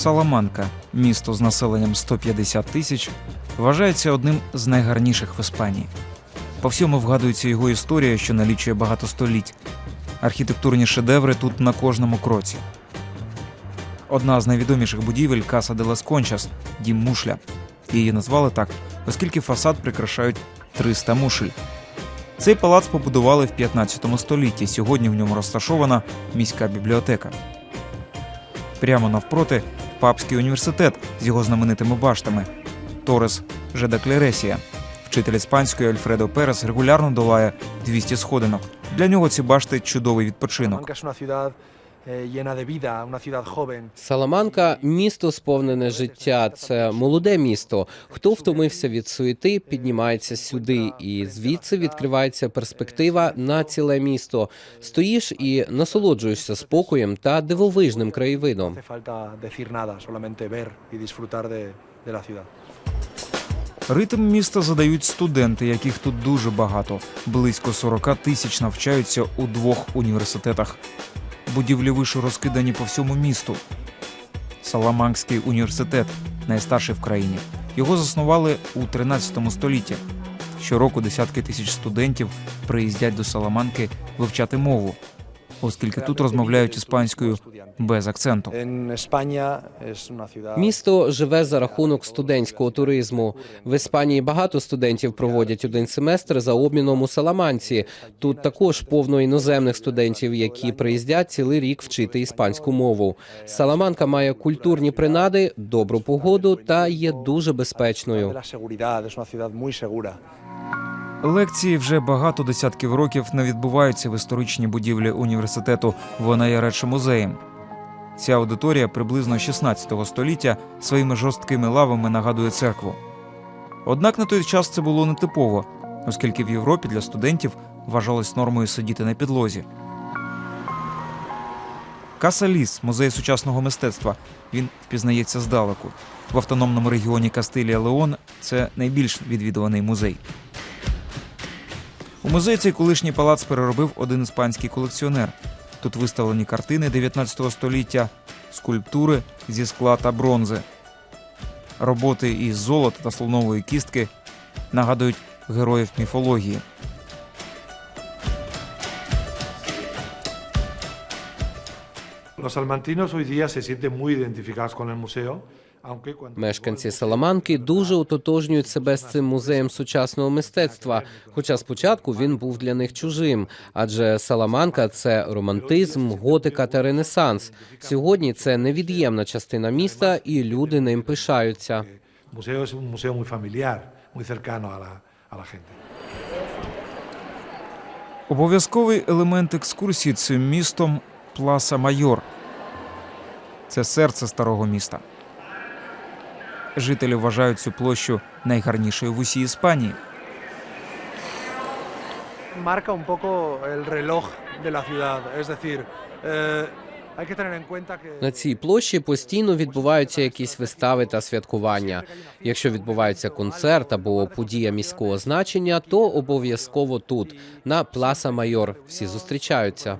Саламанка, місто з населенням 150 тисяч, вважається одним з найгарніших в Іспанії. По всьому вгадується його історія, що налічує багато століть. Архітектурні шедеври тут на кожному кроці. Одна з найвідоміших будівель Каса де лас Кончас дім мушля. Її назвали так, оскільки фасад прикрашають 300 мушель. Цей палац побудували в 15 столітті. Сьогодні в ньому розташована міська бібліотека. Прямо навпроти папський університет з його знаменитими баштами. Торес Жеда Клересія. Вчитель іспанської Альфредо Перес регулярно долає 200 сходинок. Для нього ці башти чудовий відпочинок. Joven. Саламанка місто сповнене життя. Це молоде місто. Хто втомився від суєти, піднімається сюди, і звідси відкривається перспектива на ціле місто. Стоїш і насолоджуєшся спокоєм та дивовижним краєвидом. Ритм міста задають студенти, яких тут дуже багато. Близько 40 тисяч навчаються у двох університетах. Будівлі вишу розкидані по всьому місту. Саламанкський університет найстарший в країні. Його заснували у 13 столітті. Щороку десятки тисяч студентів приїздять до Саламанки вивчати мову, оскільки тут розмовляють іспанською без акценту. Місто живе за рахунок студентського туризму. В Іспанії багато студентів проводять один семестр за обміном у Саламанці. Тут також повно іноземних студентів, які приїздять цілий рік вчити іспанську мову. Саламанка має культурні принади, добру погоду та є дуже безпечною. Лекції вже багато десятків років не відбуваються в історичній будівлі університету. Вона є радше музеєм. Ця аудиторія приблизно 16 століття своїми жорсткими лавами нагадує церкву. Однак на той час це було нетипово, оскільки в Європі для студентів вважалось нормою сидіти на підлозі. Каса Ліс музей сучасного мистецтва. Він впізнається здалеку. В автономному регіоні Кастилія Леон це найбільш відвідуваний музей. У музеї цей колишній палац переробив один іспанський колекціонер. Тут виставлені картини 19 століття, скульптури зі скла та бронзи. Роботи із золота та слонової кістки нагадують героїв міфології. Los salmantinos hoy día se sienten muy identificados con el museo, Мешканці Саламанки дуже ототожнюють себе з цим музеєм сучасного мистецтва. Хоча спочатку він був для них чужим, адже Саламанка це романтизм, готика та ренесанс. Сьогодні це невід'ємна частина міста, і люди ним пишаються. la gente. Обов'язковий елемент екскурсії цим містом Пласа Майор. Це серце старого міста. Жителі вважають цю площу найгарнішою в усій Іспанії. Marca un poco el reloj de la ciudad, es decir, eh. На цій площі постійно відбуваються якісь вистави та святкування. Якщо відбувається концерт або подія міського значення, то обов'язково тут, на Пласа Майор, всі зустрічаються.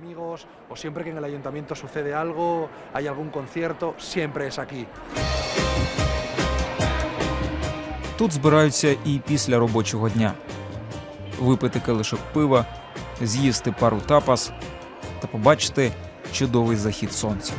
siempre que en el ayuntamiento sucede algo, hay algún concierto, siempre es aquí. Тут збираються і після робочого дня. Випити келишок пива, з'їсти пару тапас та побачити чудовий захід сонця.